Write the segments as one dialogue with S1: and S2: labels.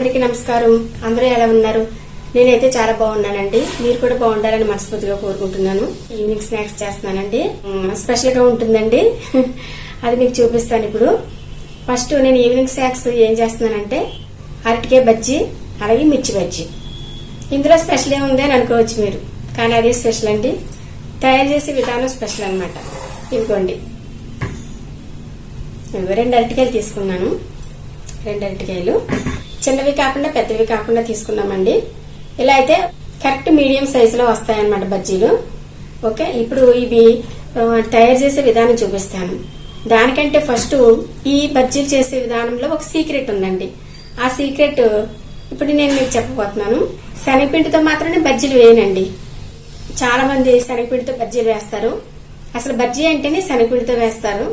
S1: అందరికీ నమస్కారం. అందరూ ఎలా ఉన్నారు? నేనైతే చాలా బాగున్నానండి. మీరు కూడా బాగుండాలని మనస్ఫూర్తిగా కోరుకుంటున్నాను. ఈవినింగ్ స్నాక్స్ చేస్తున్నానండి. స్పెషల్గా ఉంటుందండి. అది మీకు చూపిస్తాను ఇప్పుడు. ఫస్ట్ నేను ఈవినింగ్ స్నాక్స్ ఏం చేస్తున్నానంటే అరటికాయ బజ్జీ అలాగే మిర్చి బజ్జీ. ఇందులో స్పెషల్ ఏముంది అని అనుకోవచ్చు మీరు. కానీ అదే స్పెషల్ అండి. తయారు చేసే విధానం స్పెషల్ అనమాట ఇదిగోండి. రెండు అరటికాయలు తీసుకున్నాను. రెండు అరటికాయలు. చిన్నవి కాకుండా పెద్దవి కాకుండా తీసుకున్నామండి ఇలా అయితే కరెక్ట్ మీడియం సైజులో వస్తాయన్నమాట బజ్జీలు. ఓకే ఇప్పుడు ఇవి తయారు చేసే విధానం చూపిస్తాను. దానికంటే ఫస్ట్ ఈ బజ్జీలు చేసే విధానంలో ఒక సీక్రెట్ ఉందండి. ఆ సీక్రెట్ ఇప్పుడు నేను మీకు చెప్పబోతున్నాను. శనగపిండితో మాత్రమే బజ్జీలు వేయనండి. చాలా మంది శనగపిండితో బజ్జీలు వేస్తారు. అసలు బజ్జీ అంటేనే శనగపిండితో వేస్తారు.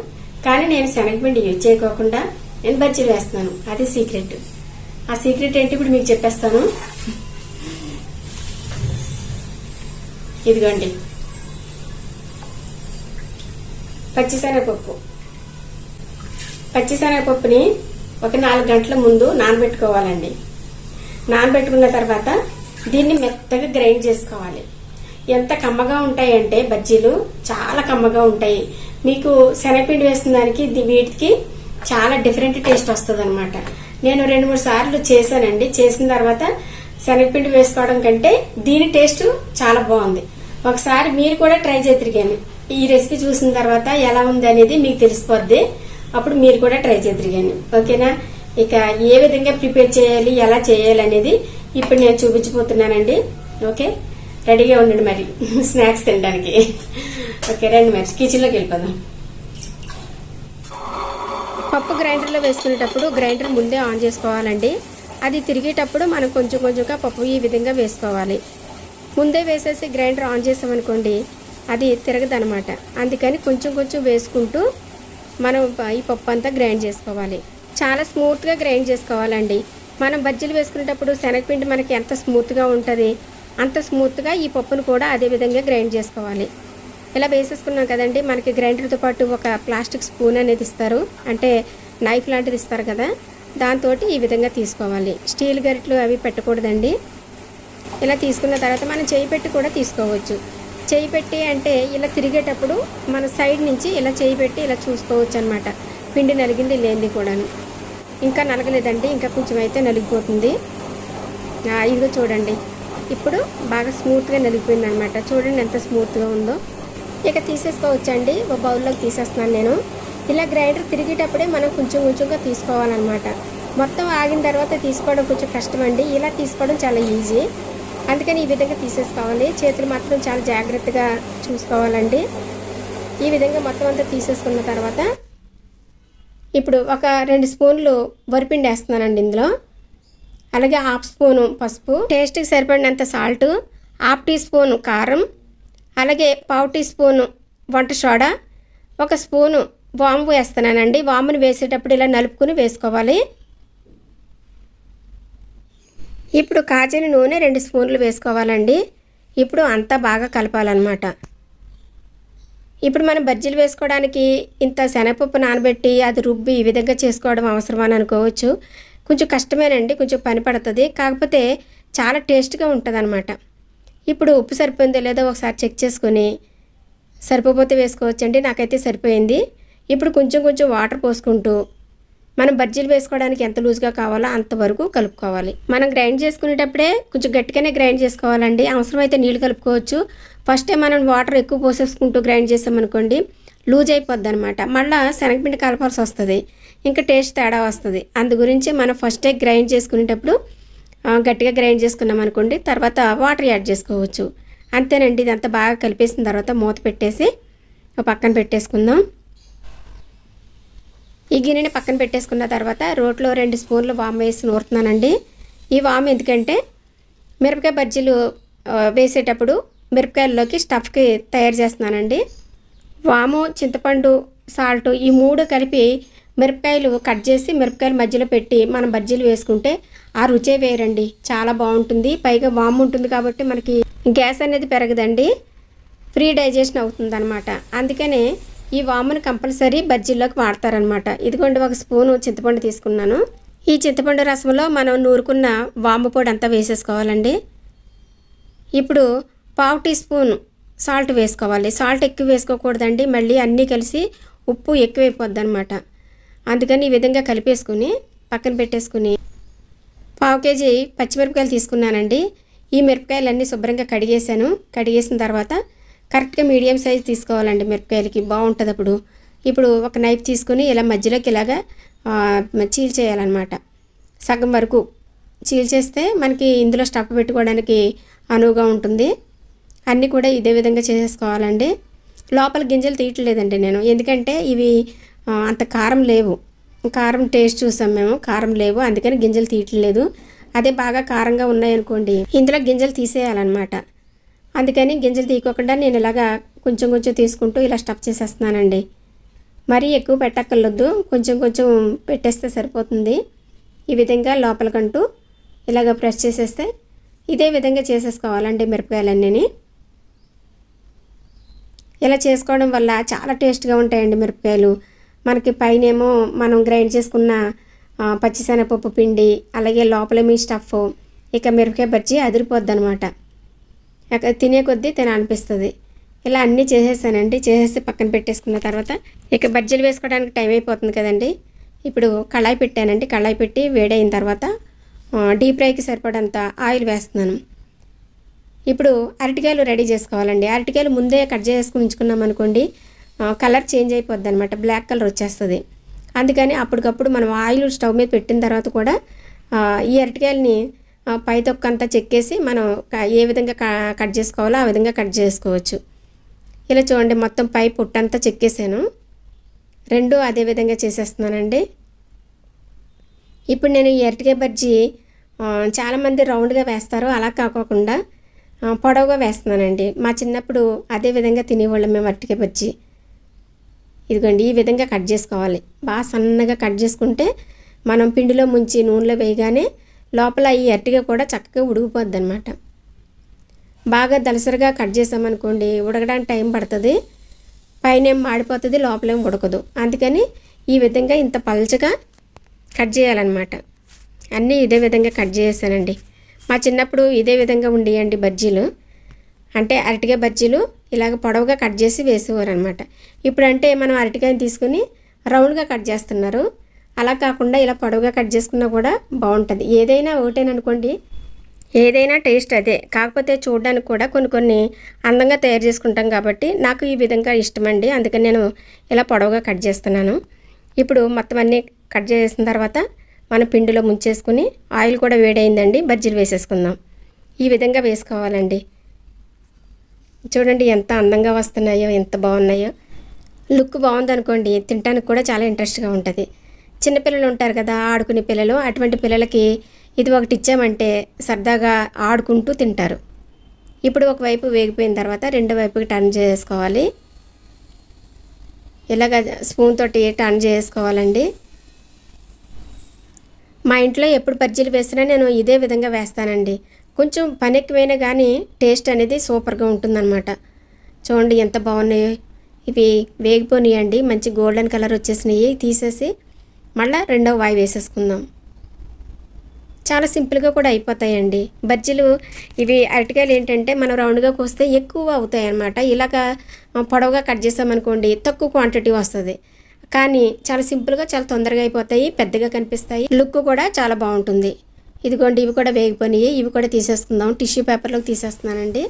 S1: కానీ నేను శనగపిండి యూజ్ చేయకోకుండా నేను బజ్జీలు వేస్తున్నాను. అది సీక్రెట్. ఆ సీక్రెట్ ఏంటి ఇప్పుడు మీకు చెప్పేస్తాను. ఇదిగోండి. పచ్చిశనగపప్పు. పచ్చిశనగపప్పుని ఒక నాలుగు గంటల ముందు నానబెట్టుకోవాలండి. నానబెట్టుకున్న తర్వాత దీన్ని మెత్తగా గ్రైండ్ చేసుకోవాలి. ఎంత కమ్మగా ఉంటాయంటే బజ్జీలు చాలా కమ్మగా ఉంటాయి. మీకు శనగపిండి వేసిన దానికి వీటికి చాలా డిఫరెంట్ టేస్ట్ వస్తుంది అనమాట నేను రెండు మూడు సార్లు చేశానండి. చేసిన తర్వాత శనగపిండి వేసుకోవడం కంటే దీని టేస్ట్ చాలా బాగుంది. ఒకసారి మీరు కూడా ట్రై చేతిరిగాను ఈ రెసిపీ చూసిన తర్వాత ఎలా ఉంది అనేది మీకు తెలిసిపోద్ది. అప్పుడు మీరు కూడా ట్రై చేతిరిగాను ఓకేనా? ఇక ఏ విధంగా ప్రిపేర్ చేయాలి ఎలా చేయాలి అనేది ఇప్పుడు నేను చూపించబోతున్నానండి. ఓకే? రెడీగా ఉండండి మరి. స్నాక్స్ తినడానికి. ఓకే రండి మరి. కిచెన్లోకి వెళ్ళిపోదాం. పప్పు గ్రైండర్లో వేసుకునేటప్పుడు గ్రైండర్ ముందే ఆన్ చేసుకోవాలండి. అది తిరిగేటప్పుడు మనం కొంచెం కొంచెంగా పప్పు ఈ విధంగా వేసుకోవాలి. ముందే వేసేసి గ్రైండర్ ఆన్ చేసామనుకోండి అది తిరగదనమాట. అందుకని కొంచెం కొంచెం వేసుకుంటూ మనం ఈ పప్పు అంతా గ్రైండ్ చేసుకోవాలి. చాలా స్మూత్గా గ్రైండ్ చేసుకోవాలండి. మనం బజ్జీలు వేసుకునేటప్పుడు శనగపిండి మనకి ఎంత స్మూత్గా ఉంటుంది అంత స్మూత్గా ఈ పప్పును కూడా అదే విధంగా గ్రైండ్ చేసుకోవాలి. ఇలా వేసేసుకున్నాం కదండి. మనకి గ్రైండర్తో పాటు ఒక ప్లాస్టిక్ స్పూన్ అనేది ఇస్తారు. అంటే నైఫ్ లాంటిది ఇస్తారు కదా. దాంతో ఈ విధంగా తీసుకోవాలి. స్టీల్ గరిట్లు అవి పెట్టకూడదండి. ఇలా తీసుకున్న తర్వాత మనం చేయి పెట్టి కూడా తీసుకోవచ్చు. చేయి పెట్టి అంటే ఇలా తిరిగేటప్పుడు మన సైడ్ నుంచి ఇలా చేయి పెట్టి ఇలా చూసుకోవచ్చు అనమాట పిండి నలిగింది లేనిది కూడాను. ఇంకా నలగలేదండి. ఇంకా కొంచెం అయితే నలిగిపోతుంది. ఇదిగో చూడండి. ఇప్పుడు బాగా స్మూత్గా నలిగిపోయింది అనమాట చూడండి ఎంత స్మూత్గా ఉందో. ఇక తీసేసుకోవచ్చండి. ఒక బౌల్లోకి తీసేస్తున్నాను నేను. ఇలా గ్రైండర్ తిరిగేటప్పుడే మనం కొంచెం కొంచెంగా తీసుకోవాలన్నమాట. మొత్తం ఆగిన తర్వాత తీసుకోవడం కొంచెం కష్టమండి. ఇలా తీసుకోవడం చాలా ఈజీ. అందుకని ఈ విధంగా తీసేసుకోవాలి. చేతులు మాత్రం చాలా జాగ్రత్తగా చూసుకోవాలండి. ఈ విధంగా మొత్తం అంతా తీసేసుకున్న తర్వాత ఇప్పుడు ఒక రెండు స్పూన్లు వరిపిండి వేస్తున్నానండి ఇందులో. అలాగే హాఫ్ స్పూను పసుపు. టేస్ట్కి సరిపడినంత సాల్ట్ హాఫ్ టీ స్పూన్ కారం అలాగే పావు టీ స్పూను వంట సోడా ఒక స్పూను వాము వేస్తున్నానండి. వామును వేసేటప్పుడు ఇలా నలుపుకుని వేసుకోవాలి. ఇప్పుడు కాచిన నూనె రెండు స్పూన్లు వేసుకోవాలండి. ఇప్పుడు అంతా బాగా కలపాలన్నమాట. ఇప్పుడు మనం బజ్జీలు వేసుకోవడానికి ఇంత శనగపప్పు నానబెట్టి అది రుబ్బి ఈ విధంగా చేసుకోవడం అవసరమని అనుకోవచ్చు. కొంచెం కష్టమేనండి కొంచెం పని పడుతుంది. కాకపోతే చాలా టేస్ట్గా ఉంటుంది అనమాట ఇప్పుడు ఉప్పు సరిపోయిందో లేదో ఒకసారి చెక్ చేసుకొని సరిపోతే వేసుకోవచ్చండి నాకైతే సరిపోయింది. ఇప్పుడు కొంచెం కొంచెం వాటర్ పోసుకుంటూ మనం బజ్జీలు వేసుకోవడానికి ఎంత లూజ్గా కావాలో అంతవరకు కలుపుకోవాలి. మనం గ్రైండ్ చేసుకునేటప్పుడే కొంచెం గట్టిగానే గ్రైండ్ చేసుకోవాలండి. అవసరమైతే నీళ్ళు కలుపుకోవచ్చు. ఫస్టే మనం వాటర్ ఎక్కువ పోసేసుకుంటూ గ్రైండ్ చేసామనుకోండి లూజ్ అయిపోద్ది అనమాట మళ్ళీ శనగపిండి కలపాల్సి వస్తుంది. ఇంకా టేస్ట్ తేడా వస్తుంది. అందు గురించి మనం ఫస్టే గ్రైండ్ చేసుకునేటప్పుడు గట్టిగా గ్రైండ్ చేసుకున్నాం అనుకోండి తర్వాత వాటర్ యాడ్ చేసుకోవచ్చు. అంతేనండి ఇదంతా బాగా కలిపేసిన తర్వాత మూత పెట్టేసి పక్కన పెట్టేసుకుందాం. ఈ గిన్నెని పక్కన పెట్టేసుకున్న తర్వాత రోట్లో రెండు స్పూన్లు వామ్ వేసి నూరుతున్నానండి. ఈ వామ్ ఎందుకంటే మిరపకాయ బజ్జీలు వేసేటప్పుడు మిరపకాయల్లోకి స్టఫ్కి తయారు చేస్తున్నానండి. వాము చింతపండు సాల్ట్ ఈ మూడు కలిపి మిరపకాయలు కట్ చేసి మిరపకాయల మధ్యలో పెట్టి మనం బజ్జీలు వేసుకుంటే ఆ రుచే వేరండి. చాలా బాగుంటుంది. పైగా వామ్ ఉంటుంది కాబట్టి మనకి గ్యాస్ అనేది పెరగదండి. ఫ్రీ డైజెషన్ అవుతుంది అనమాట అందుకనే ఈ వామును కంపల్సరీ బజ్జీల్లోకి వాడతారనమాట ఇదిగోండి ఒక స్పూను చింతపండు తీసుకున్నాను. ఈ చింతపండు రసంలో మనం నూరుకున్న వాము పొడి అంతా వేసేసుకోవాలండి. ఇప్పుడు పావు టీ స్పూన్ సాల్ట్ వేసుకోవాలి. సాల్ట్ ఎక్కువ వేసుకోకూడదండి. మళ్ళీ అన్నీ కలిసి ఉప్పు ఎక్కువైపోద్ది అనమాట అందుకని ఈ విధంగా కలిపేసుకుని పక్కన పెట్టేసుకుని పావు కేజీ పచ్చిమిరపకాయలు తీసుకున్నానండి. ఈ మిరపకాయలన్నీ శుభ్రంగా కడిగేసాను కడిగేసిన తర్వాత కరెక్ట్గా మీడియం సైజ్ తీసుకోవాలండి మిరపకాయలకి. బాగుంటుంది అప్పుడు. ఇప్పుడు ఒక నైఫ్ తీసుకుని ఇలా మధ్యలోకి ఇలాగా చీల్చేయాలన్నమాట సగం వరకు చీల్చేస్తే మనకి ఇందులో స్టఫ్ పెట్టుకోవడానికి అనువుగా ఉంటుంది. అన్నీ కూడా ఇదే విధంగా చేసేసుకోవాలండి. లోపల గింజలు తీయట్లేదండి నేను. ఎందుకంటే ఇవి అంత కారం లేవు. కారం టేస్ట్ చూసాం మేము. కారం లేవు అందుకని గింజలు తీయట్లేదు. అదే బాగా కారంగా ఉన్నాయనుకోండి ఇందులో గింజలు తీసేయాలన్నమాట. అందుకని గింజలు తీయకోకుండా నేను ఇలాగా కొంచెం కొంచెం తీసుకుంటూ ఇలా స్టఫ్ చేసేస్తున్నానండి. మరీ ఎక్కువ పెట్టక్కర్లొద్దు కొంచెం కొంచెం పెట్టేస్తే సరిపోతుంది. ఈ విధంగా లోపలికంటూ ఇలాగ ప్రెస్ చేసేస్తే ఇదే విధంగా చేసేసుకోవాలండి మిరపకాయలన్నీ ఇలా చేసుకోవడం వల్ల చాలా టేస్ట్గా ఉంటాయండి మిరపకాయలు. మనకి పైనేమో మనం గ్రైండ్ చేసుకున్న పచ్చిశనగపప్పు పిండి అలాగే లోపల మీ స్టఫ్ ఇక మిరపకాయ బజ్జీ అదిరిపోద్ది అనమాట తినే కొద్దీ తినాలనిపిస్తుంది. ఇలా అన్నీ చేసేసానండి. చేసేసి పక్కన పెట్టేసుకున్న తర్వాత ఇక బజ్జీలు వేసుకోవడానికి టైం అయిపోతుంది కదండి. ఇప్పుడు కళాయి పెట్టానండి. కళాయి పెట్టి వేడైన తర్వాత డీప్ ఫ్రైకి సరిపడంత ఆయిల్ వేస్తున్నాను. ఇప్పుడు అరటికాయలు రెడీ చేసుకోవాలండి. అరటికాయలు ముందే కట్ చేసుకుని ఉంచుకున్నాం అనుకోండి కలర్ చేంజ్ అయిపోద్ది అనమాట బ్లాక్ కలర్ వచ్చేస్తుంది. అందుకని అప్పటికప్పుడు మనం ఆయిల్ స్టవ్ మీద పెట్టిన తర్వాత కూడా ఈ అరటికాయలని ఆ, పై తొక్కంతా చెక్కేసి మనం ఏ విధంగా కట్ చేసుకోవాలో ఆ విధంగా కట్ చేసుకోవచ్చు. ఇలా చూడండి మొత్తం పై పుట్టంతా చెక్కేసాను. రెండు అదే విధంగా చేసేస్తున్నానండి. ఇప్పుడు నేను ఈ అరటికాయ బజ్జీ చాలామంది రౌండ్గా వేస్తారు. అలా కాకోకుండా పొడవుగా వేస్తున్నానండి. మా చిన్నప్పుడు అదే విధంగా తినేవాళ్ళం మేము అరటికాయ బజ్జీ. ఇదిగోండి ఈ విధంగా కట్ చేసుకోవాలి. బాగా సన్నగా కట్ చేసుకుంటే మనం పిండిలో ముంచి నూనెలో వేయగానే లోపల ఈ అరటిగా కూడా చక్కగా ఉడికిపోద్ది అనమాట బాగా దలసరిగా కట్ చేసామనుకోండి ఉడకడానికి టైం పడుతుంది. పైన ఏం మాడిపోతుంది లోపలేం ఉడకదు. అందుకని ఈ విధంగా ఇంత పల్చగా కట్ చేయాలన్నమాట. అన్నీ ఇదే విధంగా కట్ చేసానండి మా చిన్నప్పుడు ఇదే విధంగా ఉండేయండి బజ్జీలు. అంటే అరటిగా బజ్జీలు ఇలాగ పొడవుగా కట్ చేసి వేసేవారు అనమాట ఇప్పుడంటే మనం అరటికాయని తీసుకుని రౌండ్గా కట్ చేస్తున్నారు. అలా కాకుండా ఇలా పొడవుగా కట్ చేసుకున్నా కూడా బాగుంటుంది. ఏదైనా ఒకటేననుకోండి ఏదైనా టేస్ట్ అదే. కాకపోతే చూడడానికి కూడా కొన్ని కొన్ని అందంగా తయారు చేసుకుంటాం కాబట్టి నాకు ఈ విధంగా ఇష్టమండి. అందుకని నేను ఇలా పొడవుగా కట్ చేస్తున్నాను. ఇప్పుడు మొత్తం అన్నీ కట్ చేసిన తర్వాత మన పిండిలో ముంచేసుకుని ఆయిల్ కూడా వేడైందండి. బజ్జీలు వేసేసుకుందాం. ఈ విధంగా వేసుకోవాలండి. చూడండి ఎంత అందంగా వస్తున్నాయో ఎంత బాగున్నాయో. లుక్ బాగుందనుకోండి తినడానికి కూడా చాలా ఇంట్రెస్ట్గా ఉంటుంది. చిన్నపిల్లలు ఉంటారు కదా ఆడుకునే పిల్లలు అటువంటి పిల్లలకి ఇది ఒకటి ఇచ్చామంటే సరదాగా ఆడుకుంటూ తింటారు. ఇప్పుడు ఒకవైపు వేగిపోయిన తర్వాత రెండో వైపుకి టర్న్ చేసుకోవాలి. ఇలాగ స్పూన్ తోటి టర్న్ చేసుకోవాలండి. మా ఇంట్లో ఎప్పుడు బజ్జీలు వేసినా నేను ఇదే విధంగా వేస్తానండి. కొంచెం పని ఎక్కువైనా కానీ టేస్ట్ అనేది సూపర్గా ఉంటుందన్నమాట. చూడండి ఎంత బాగున్నాయో. ఇవి వేగిపోనియండి. మంచి గోల్డెన్ కలర్ వచ్చేసినాయి. తీసేసి మళ్ళీ రెండవ వాయి వేసేసుకుందాం. చాలా సింపుల్గా కూడా అయిపోతాయండి. బజ్జీలు ఇవి అరటికాయలు ఏంటంటే మనం రౌండ్గా కోస్తే ఎక్కువ అవుతాయి అన్నమాట ఇలాగ పొడవుగా కట్ చేసామనుకోండి తక్కువ క్వాంటిటీ వస్తుంది. కానీ చాలా సింపుల్గా చాలా తొందరగా అయిపోతాయి. పెద్దగా కనిపిస్తాయి. లుక్ కూడా చాలా బాగుంటుంది. ఇదిగోండి ఇవి కూడా వేగిపోయినాయి. ఇవి కూడా తీసేసుకుందాం. టిష్యూ పేపర్లోకి తీసేస్తున్నానండి.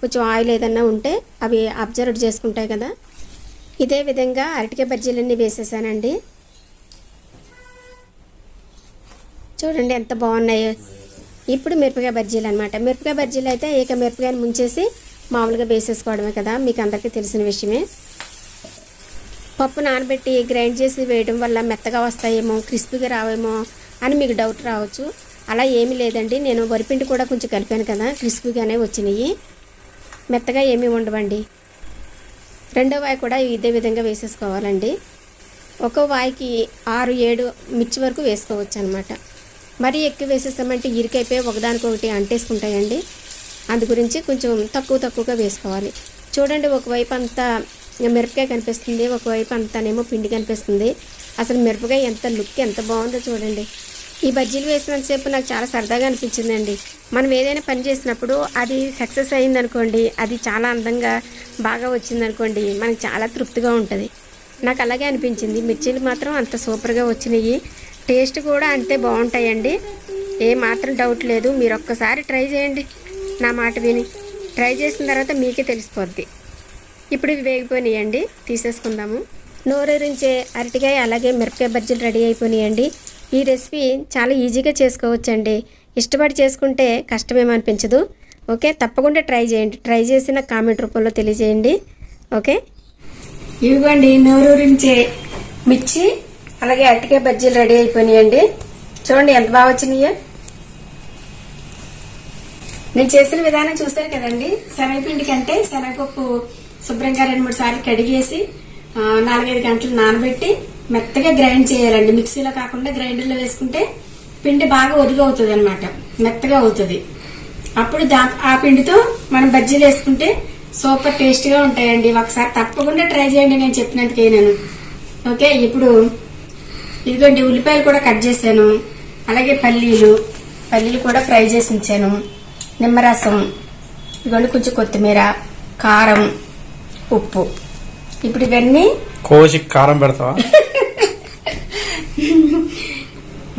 S1: కొంచెం ఆయిల్ ఏదన్నా ఉంటే అవి అబ్జర్వ్ చేసుకుంటాయి కదా. ఇదే విధంగా అరటికాయ బజ్జీలన్నీ వేసేసానండి. చూడండి ఎంత బాగున్నాయో. ఇప్పుడు మిరపకాయ బజ్జీలు అనమాట మిరపకాయ బజ్జీలు అయితే ఏక మిరపకాయని ముంచేసి మామూలుగా వేసేసుకోవడమే కదా. మీకు అందరికీ తెలిసిన విషయమే. పప్పు నానబెట్టి గ్రైండ్ చేసి వేయడం వల్ల మెత్తగా వస్తాయేమో క్రిస్పీగా రావేమో అని మీకు డౌట్ రావచ్చు. అలా ఏమీ లేదండి. నేను వరిపిండి కూడా కొంచెం కలిపాను కదా క్రిస్పీగానే వచ్చినాయి. మెత్తగా ఏమీ ఉండవండి. రెండో వాయి కూడా ఇదే విధంగా వేసేసుకోవాలండి. ఒక్కో వాయికి ఆరు ఏడు మిర్చి వరకు వేసుకోవచ్చు అనమాట మరీ ఎక్కువ వేసేసామంటే ఇరికైపోయి ఒకదానికొకటి అంటేసుకుంటాయండి. అందు గురించి కొంచెం తక్కువ తక్కువగా వేసుకోవాలి. చూడండి ఒకవైపు అంతా మిరపకాయ కనిపిస్తుంది ఒకవైపు అంతానేమో పిండి కనిపిస్తుంది. అసలు మిరపకాయ ఎంత లుక్ ఎంత బాగుందో చూడండి. ఈ బజ్జీలు వేసినంతసేపు నాకు చాలా సరదాగా అనిపించిందండి. మనం ఏదైనా పని చేసినప్పుడు అది సక్సెస్ అయిందనుకోండి అది చాలా అందంగా బాగా వచ్చిందనుకోండి మనకు చాలా తృప్తిగా ఉంటుంది. నాకు అలాగే అనిపించింది. మిర్చీలు మాత్రం అంత సూపర్గా వచ్చినాయి. టేస్ట్ కూడా అంతే బాగుంటాయండి. ఏ మాత్రం డౌట్ లేదు. మీరు ఒక్కసారి ట్రై చేయండి నా మాట విని. ట్రై చేసిన తర్వాత మీకే తెలిసిపోద్ది. ఇప్పుడు ఇవి వేగిపోయినాయండి. తీసేసుకుందాము. నోరూరించే అరటికాయ అలాగే మిరపకాయ బజ్జీలు రెడీ అయిపోయినాయండి. ఈ రెసిపీ చాలా ఈజీగా చేసుకోవచ్చండి. ఇష్టపడి చేసుకుంటే కష్టమేమనిపించదు. ఓకే? తప్పకుండా ట్రై చేయండి. ట్రై చేసిన కామెంట్ రూపంలో తెలియజేయండి. ఓకే? ఇవిగోండి నోరూరించే మిర్చి అలాగే అరటికాయ బజ్జీలు రెడీ అయిపోయినాయండి. చూడండి ఎంత బాగా వచ్చినాయో. నేను చేసిన విధానం చూశారు కదండి. శనగపిండి కంటే శనగపప్పు శుభ్రంగా రెండు మూడు సార్లు కడిగేసి నాలుగైదు గంటలు నానబెట్టి మెత్తగా గ్రైండ్ చేయాలండి. మిక్సీలో కాకుండా గ్రైండర్లో వేసుకుంటే పిండి బాగా ఒదిగా అవుతుంది అనమాట మెత్తగా అవుతుంది. అప్పుడు దా ఆ పిండితో మనం బజ్జీలు వేసుకుంటే సూపర్ టేస్ట్గా ఉంటాయండి. ఒకసారి తప్పకుండా ట్రై చేయండి నేను చెప్పినట్టుకే నేను. ఓకే ఇప్పుడు ఇదిగోండి ఉల్లిపాయలు కూడా కట్ చేశాను. అలాగే పల్లీలు పల్లీలు కూడా ఫ్రై చేసి ఉంచాను. నిమ్మరసం ఇదిగోండి కొంచెం కొత్తిమీర కారం ఉప్పు. ఇప్పుడు ఇవన్నీ
S2: కోసి కారం పెడతావా?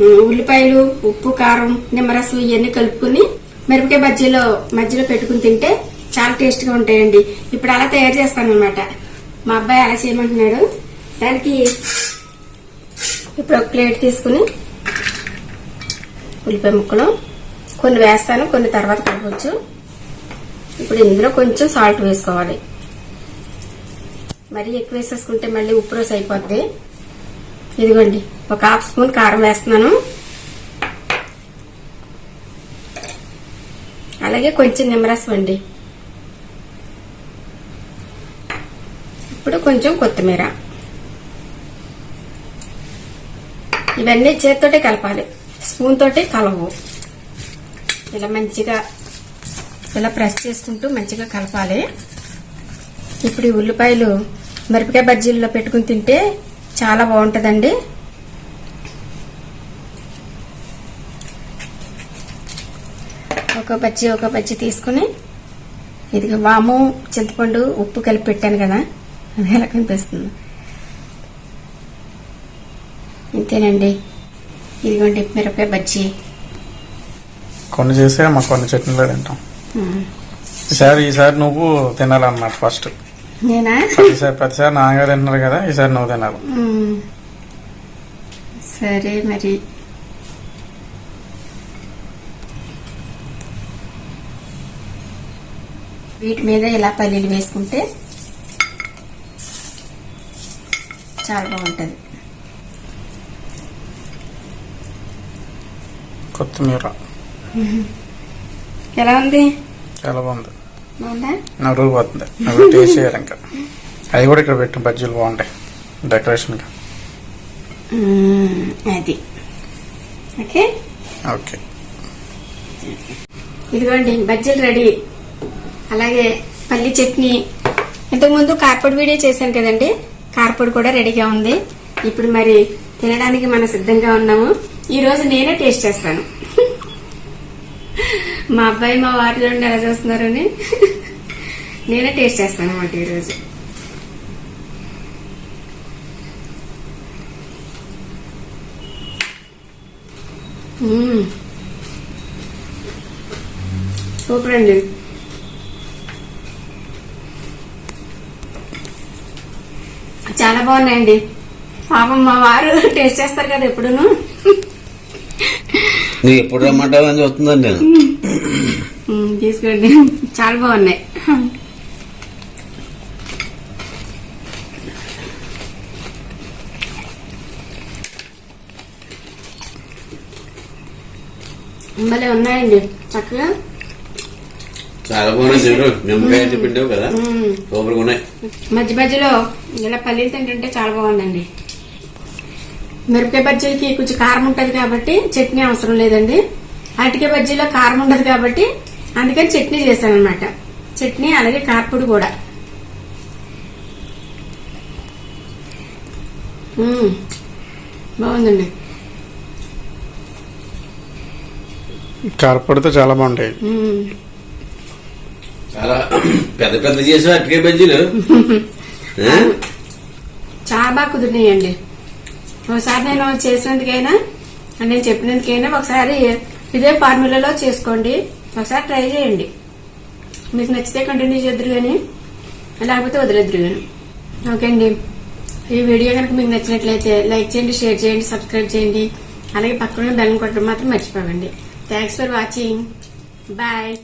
S1: ఉల్లిపాయలు ఉప్పు కారం నిమ్మరసం ఇవన్నీ కలుపుకుని మిరపకాయ బజ్జీలో మధ్యలో పెట్టుకుని తింటే చాలా టేస్ట్గా ఉంటాయండి. ఇప్పుడు అలా తయారు చేస్తాను అనమాట మా అబ్బాయి అలా చేయమంటున్నాడు. దానికి ఇప్పుడు ఒక ప్లేట్ తీసుకుని ఉల్లిపాయ ముక్కలు కొన్ని వేస్తాను కొన్ని తర్వాత కలపచ్చు. ఇప్పుడు ఇందులో కొంచెం సాల్ట్ వేసుకోవాలి. మరీ ఎక్కువ వేసేసుకుంటే మళ్ళీ ఉప్పు రోస్ అయిపోద్ది. ఇదిగోండి ఒక హాఫ్ స్పూన్ కారం వేస్తున్నాను. అలాగే కొంచెం నిమ్మరసం అండి. ఇప్పుడు కొంచెం కొత్తిమీర. ఇవన్నీ చేతితోటే కలపాలి స్పూన్ తోటి కలవు. ఇలా మంచిగా ఇలా ప్రెస్ చేసుకుంటూ మంచిగా కలపాలి. ఇప్పుడు ఈ ఉల్లిపాయలు మిరపకాయ బజ్జీల్లో పెట్టుకుని తింటే చాలా బాగుంటుందండి. ఒక బజ్జీ ఒక బజ్జీ తీసుకుని ఇదిగో వాము చింతపండు ఉప్పు కలిపి పెట్టాను కదా అది ఎలా కనిపిస్తుంది? ఇంతేనండి. ఇదిగోండి మిరపకాయ బజ్జీ.
S2: కొన్ని చేసే మా కొన్ని చట్నీలో తింటాం. ఈసారి ఈసారి నువ్వు తినాలన్నమాట ఫస్ట్
S1: నేనా?
S2: ప్రతిసారి ప్రతిసారి నాన్నగారు తింటున్నారు కదా ఈసారి నువ్వు తినాలి.
S1: సరే మరి. వీటి మీద ఇలా పల్లీలు వేసుకుంటే చాలా బాగుంటుంది.
S2: కొత్తిమీర.
S1: ఎలా ఉంది?
S2: చాలా బాగుందా. నవ్వు పోతుంది. నవ్వు టేస్ట్ చేయాలి ఇంకా. అవి కూడా ఇక్కడ పెట్టిన బజ్జీలు బాగుంటాయి. డెకరేషన్గా
S1: అది. ఓకే?
S2: ఓకే.
S1: ఇదిగోండి బజ్జీలు రెడీ. అలాగే పల్లి చట్నీ. ఇంతకుముందు కార్పొడి వీడియో చేశాను కదండి. కార్పొడి కూడా రెడీగా ఉంది. ఇప్పుడు మరి తినడానికి మనం సిద్ధంగా ఉన్నాము. ఈ రోజు నేనే టేస్ట్ చేస్తాను. మా అబ్బాయి మా వారి చూడండి ఎలా చూస్తున్నారని నేనే టేస్ట్ చేస్తాను అన్నమాట ఈరోజు. సూపర్ అండి. చాలా బాగున్నాయండి. పాపం మా వారు టేస్ట్ చేస్తారు కదా ఎప్పుడును.
S3: నువ్వు ఎప్పుడు రమ్మంటావు అని చూస్తున్నాను నేను.
S1: తీసుకోండి చాలా బాగున్నాయి. భలే ఉన్నాయండి. చక్కగా.
S3: చాలా బాగున్నాయి కదా. సూపర్గా ఉన్నాయి.
S1: మధ్య మధ్యలో ఇలా పల్లీలు తింటుంటే చాలా బాగుందండి. మిరపకాయ బజ్జీలకి కొంచెం కారం ఉంటుంది కాబట్టి చట్నీ అవసరం లేదండి. అరటికాయ బజ్జీలో కారం ఉండదు కాబట్టి అందుకని చట్నీ చేశాను అనమాట చట్నీ అలాగే కారపొడి కూడా. బాగుందండి.
S2: కారపొడితో చాలా బాగుంటాయి.
S3: చాలా పెద్ద పెద్ద చేసావు అట్టుకే బజ్జీలు. ఆ?
S1: చాలా బాగా కుదిరినాయండి. ఒకసారి నేను చేసినందుకైనా నేను చెప్పినందుకైనా ఒకసారి ఇదే ఫార్ములాలో చేసుకోండి. ఒకసారి ట్రై చేయండి. మీకు నచ్చితే కంటిన్యూ చేద్దరు కానీ లేకపోతే వదిలేద్దరు కానీ ఓకే అండి. ఈ వీడియో కనుక మీకు నచ్చినట్లయితే లైక్ చేయండి షేర్ చేయండి సబ్స్క్రైబ్ చేయండి. అలాగే పక్కన బెల్ కొట్టడం మాత్రం మర్చిపోకండి. Thanks for watching bye